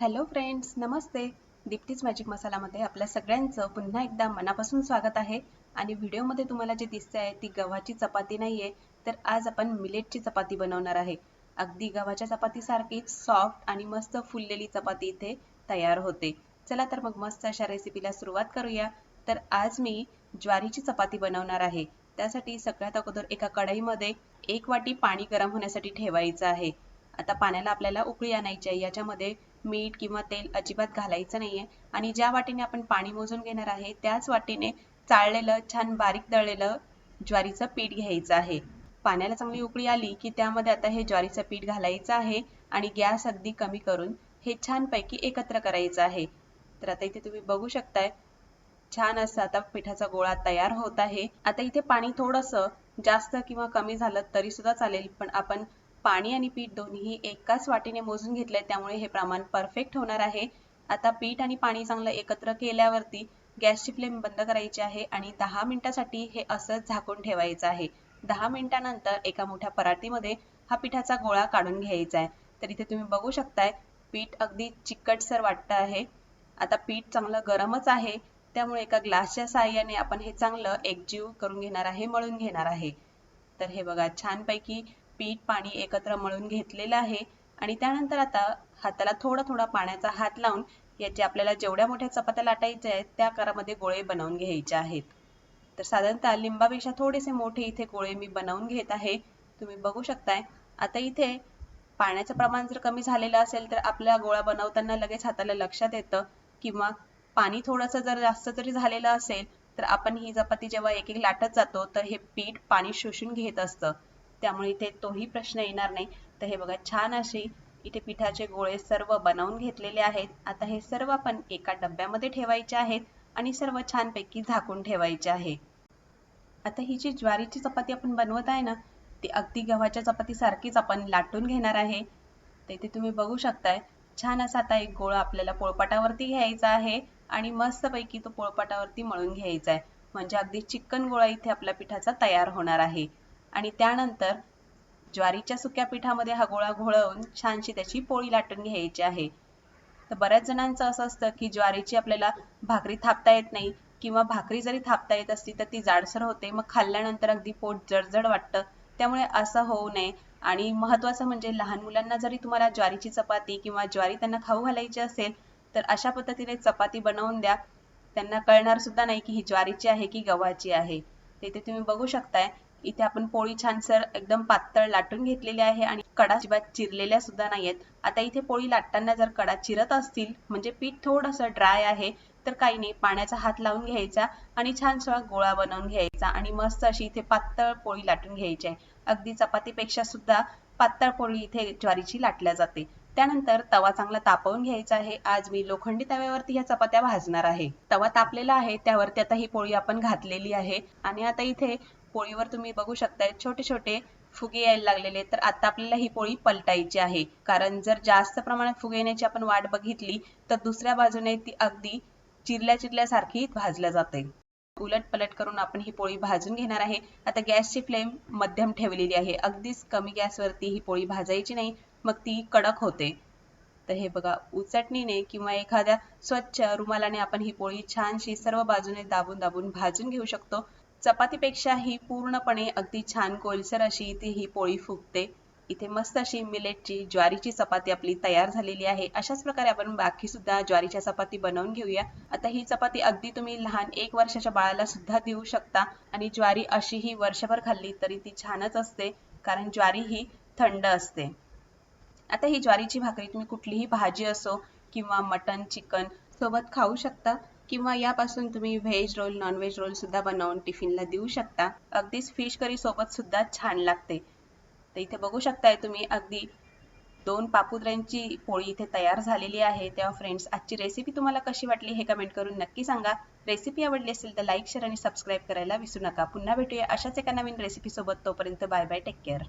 Hello friends नमस्ते. Deepti's magic मसालामध्ये आपल्या सगळ्यांचं पुन्हा एकदा मनापासून स्वागत आहे. आणि व्हिडिओमध्ये तुम्हाला जे दिसते आहे ती गव्हाची चपाती नाही आहे तर आज आपण मिलेटची चपाती बनवणार आहे. अगदी गव्हाच्या चपातीसारखीच सॉफ्ट आणि मस्त फुललेली चपाती इथे तयार होते. चला तर मग मस्त अशा रेसिपीला सुरुवात करूया. तर आज मी ज्वारीची चपाती बनवणार आहे. त्यासाठी सगळ्यात अगोदर एका कढईमध्ये एक वाटी पाणी गरम होण्यासाठी ठेवायचं आहे. आता पाण्याला आपल्याला उकळी आणायची आहे. याच्यामध्ये मीठ किंवा तेल अजिबात घालायचं नाहीये. आणि ज्या वाटीने आपण पाणी मोजून घेणार आहे त्याच वाटीने चाळलेलं छान बारीक दळलेलं ज्वारीचं पीठ घ्यायचं आहे. पाण्याला चांगली उकळी आली की त्यामध्ये आता हे ज्वारीचं पीठ घालायचं आहे आणि गॅस अगदी कमी करून हे छानपैकी एकत्र करायचं आहे. तर आता इथे तुम्ही बघू शकताय छान असं आता पिठाचा गोळा तयार होत आहे. आता इथे पाणी थोडंसं जास्त किंवा कमी झालं तरी सुद्धा चालेल पण आपण पाणी आणि पीठ दोन्ही एकाच वाटीने मोजून घेतले त्यामुळे हे प्रमाण परफेक्ट होणार आहे. आता पीठ आणि पाणी चांगलं एकत्र केल्यावरती गॅसची फ्लेम बंद करायची आहे आणि दहा मिनिटासाठी हे असं झाकून ठेवायचं आहे. दहा मिनिटानंतर एका मोठ्या पराठीमध्ये हा पिठाचा गोळा काढून घ्यायचा आहे. तर इथे तुम्ही बघू शकताय पीठ अगदी चिकटसर वाटतं आहे. आता पीठ चांगलं गरमच आहे त्यामुळे एका ग्लासच्या साह्याने आपण हे चांगलं एकजीव करून घेणार आहे मळून घेणार आहे. तर हे बघा छानपैकी पीठ पाणी एकत्र मळून घेतलेलं आहे आणि त्यानंतर आता हाताला थोडा थोडा पाण्याचा हात लावून याचे आपल्याला जेवढ्या मोठ्या चपात्या लाटायच्या आहेत त्या आकारामध्ये गोळे बनवून घ्यायचे आहेत. तर साधारणतः लिंबापेक्षा थोडेसे मोठे इथे गोळे मी बनवून घेत आहे. तुम्ही बघू शकताय. आता इथे पाण्याचं प्रमाण जर कमी झालेलं असेल तर आपल्या गोळा बनवताना लगेच हाताला लक्षात येतं किंवा पाणी थोडंसं जर जास्त जरी झालेलं असेल तर आपण ही चपाती जेव्हा एक एक लाटत जातो तर हे पीठ पाणी शोषून घेत असतं. त्यामुळे इथे तोही प्रश्न येणार नाही. तर हे बघा छान अशी इथे पिठाचे गोळे सर्व बनवून घेतलेले आहेत. आता हे सर्व आपण एका डब्यामध्ये ठेवायचे आहेत आणि सर्व छानपैकी झाकून ठेवायचे आहे. आता ही जी ज्वारीची चपाती आपण बनवत आहे ना ती अगदी गव्हाच्या चपाती सारखीच आपण लाटून घेणार आहे. तर इथे तुम्ही बघू शकताय छान असा आता एक गोळा आपल्याला पोळपाटावरती घ्यायचा आहे आणि मस्तपैकी तो पोळपाटावरती मळून घ्यायचा आहे. म्हणजे अगदी चिकन गोळा इथे आपल्या पिठाचा तयार होणार आहे. आणि त्यानंतर ज्वारीच्या सुक्या पिठामध्ये हा गोळा घोळवून छानशी त्याची पोळी लाटून घ्यायची आहे. तर बऱ्याच जणांचं असं असतं की ज्वारीची आपल्याला भाकरी थापता येत नाही किंवा भाकरी जरी थापता येत असती तर ती जाडसर होते मग खाल्ल्यानंतर अगदी पोट जडजड वाटतं. त्यामुळे असं होऊ नये. आणि महत्वाचं म्हणजे लहान मुलांना जरी तुम्हाला ज्वारीची चपाती किंवा ज्वारी त्यांना खाऊ घालायची असेल तर अशा पद्धतीने चपाती बनवून द्या. त्यांना कळणार सुद्धा नाही की ही ज्वारीची आहे की गव्हाची आहे. इथे तुम्ही बघू शकताय. इथे आपण पोळी छानसर एकदम पातळ लाटून घेतलेली आहे आणि कडा अजिबात चिरलेल्या सुद्धा नाहीयेत. आता इथे पोळी लाटताना जर कडा चिरत असतील म्हणजे पीठ थोडस ड्राय आहे तर काही नाही पाण्याचा हात लावून घ्यायचा आणि छान सगळा गोळा बनवून घ्यायचा आणि मस्त अशी इथे पातळ पोळी लाटून घ्यायची आहे. अगदी चपातीपेक्षा सुद्धा पातळ पोळी इथे ज्वारीची लाटल्या जाते. त्यानंतर तवा चांगला तापवून घ्यायचा आहे. आज मी लोखंडी तव्यावरती ह्या चपात्या भाजणार आहे. तवा तापलेला आहे त्यावरती आता ही पोळी आपण घातलेली आहे. आणि आता इथे पोळीवर तुम्ही बघू शकता छोटे छोटे फुगे यायला लागलेले तर आता आपल्याला ही पोळी पलटायची आहे. कारण जर जास्त प्रमाणात फुगे येण्याची आपण वाट बघितली तर दुसऱ्या बाजूने ती अगदी चिरल्या चिरल्यासारखी भाजल्या जाते. उलट पलट करून आपण ही पोळी भाजून घेणार आहे. आता गॅसची फ्लेम मध्यम ठेवलेली आहे. अगदीच कमी गॅसवरती ही पोळी भाजायची नाही. मग ती कडक होते. तर हे बघा उचटणीने किंवा एखाद्या स्वच्छ रुमालाने आपण ही पोळी छानशी सर्व बाजूने दाबून दाबून भाजून घेऊ शकतो. चपातीपेक्षा ही पूर्णपणे अगदी छान कोलसर अशी इथे ही पोळी फुगते. इथे मस्त अशी मिलेटची ज्वारीची चपाती आपली तयार झालेली आहे. अशाच प्रकारे आपण बाकी सुद्धा ज्वारीच्या चपाती बनवून घेऊया. आता ही चपाती अगदी तुम्ही लहान एक वर्षाच्या बाळाला सुद्धा देऊ शकता आणि ज्वारी अशी ही वर्षभर खाल्ली तरी ती छानच असते कारण ज्वारी ही थंड असते. आता ही ज्वारीची भाकरी तुम्ही कुठलीही भाजी असो किंवा मटन चिकन सोबत खाऊ शकता. किंवा यापासून तुम्ही व्हेज रोल नॉनव्हेज रोल सुद्धा बनवून टिफिनला देऊ शकता. अगदीच फिश करी सोबत सुद्धा छान लागते. तर इथे बघू शकताय तुम्ही अगदी दोन पापुद्र्यांची पोळी इथे तयार झालेली आहे. तेव्हा फ्रेंड्स आजची रेसिपी तुम्हाला कशी वाटली हे कमेंट करून नक्की सांगा. रेसिपी आवडली असेल तर लाईक शेअर आणि सबस्क्राईब करायला विसरू नका. पुन्हा भेटूया अशाच एका नवीन रेसिपीसोबत तोपर्यंत बाय बाय टेक केअर